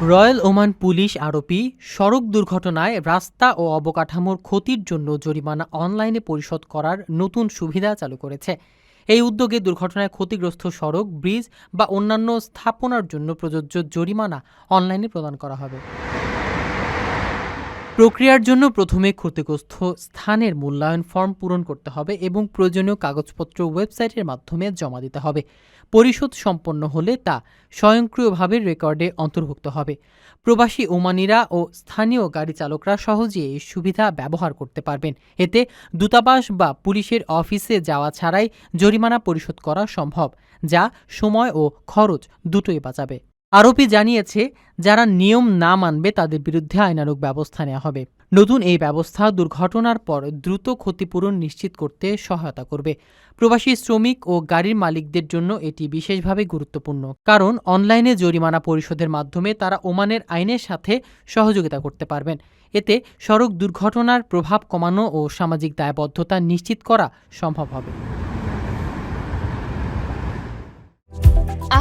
Royal Oman police ROP সড়ক দুর্ঘটনায় রাস্তা ও অবকাঠামোর ক্ষতির জন্য জরিমানা অনলাইনে পরিশোধ করার নতুন সুবিধা চালু করেছে। এই উদ্যোগে দুর্ঘটনায় ক্ষতিগ্রস্ত সড়ক, ব্রিজ বা অন্যান্য স্থাপনার জন্য প্রযোজ্য জরিমানা অনলাইনে প্রদান করা হবে। প্রক্রিয়ার জন্য প্রথমে ক্ষতিগ্রস্ত স্থানের মূল্যায়ন ফর্ম পূরণ করতে হবে এবং প্রয়োজনীয় কাগজপত্র ওয়েবসাইটের মাধ্যমে জমা দিতে হবে। পরিশোধ সম্পন্ন হলে তা স্বয়ংক্রিয়ভাবে রেকর্ডে অন্তর্ভুক্ত হবে। প্রবাসী ওমানিরা ও স্থানীয় গাড়ি চালকরা সহজে এই সুবিধা ব্যবহার করতে পারবেন। এতে দূতাবাস বা পুলিশের অফিসে যাওয়া ছাড়াই জরিমানা পরিশোধ করা সম্ভব, যা সময় ও খরচ দুটোই বাঁচাবে। আরোপি জানিয়েছে, যারা নিয়ম না মানবে তাদের বিরুদ্ধে আইনানুগ ব্যবস্থা নেওয়া হবে। নতুন এই ব্যবস্থা দুর্ঘটনার পর দ্রুত ক্ষতিপূরণ নিশ্চিত করতে সহায়তা করবে। প্রবাসী শ্রমিক ও গাড়ির মালিকদের জন্য এটি বিশেষভাবে গুরুত্বপূর্ণ। কারণ অনলাইনে জরিমানা পরিশোধের মাধ্যমে তারা ওমানের আইনের সাথে সহযোগিতা করতে পারবেন। এতে সড়ক দুর্ঘটনার প্রভাব কমানো ও সামাজিক দায়বদ্ধতা নিশ্চিত করা সম্ভব হবে।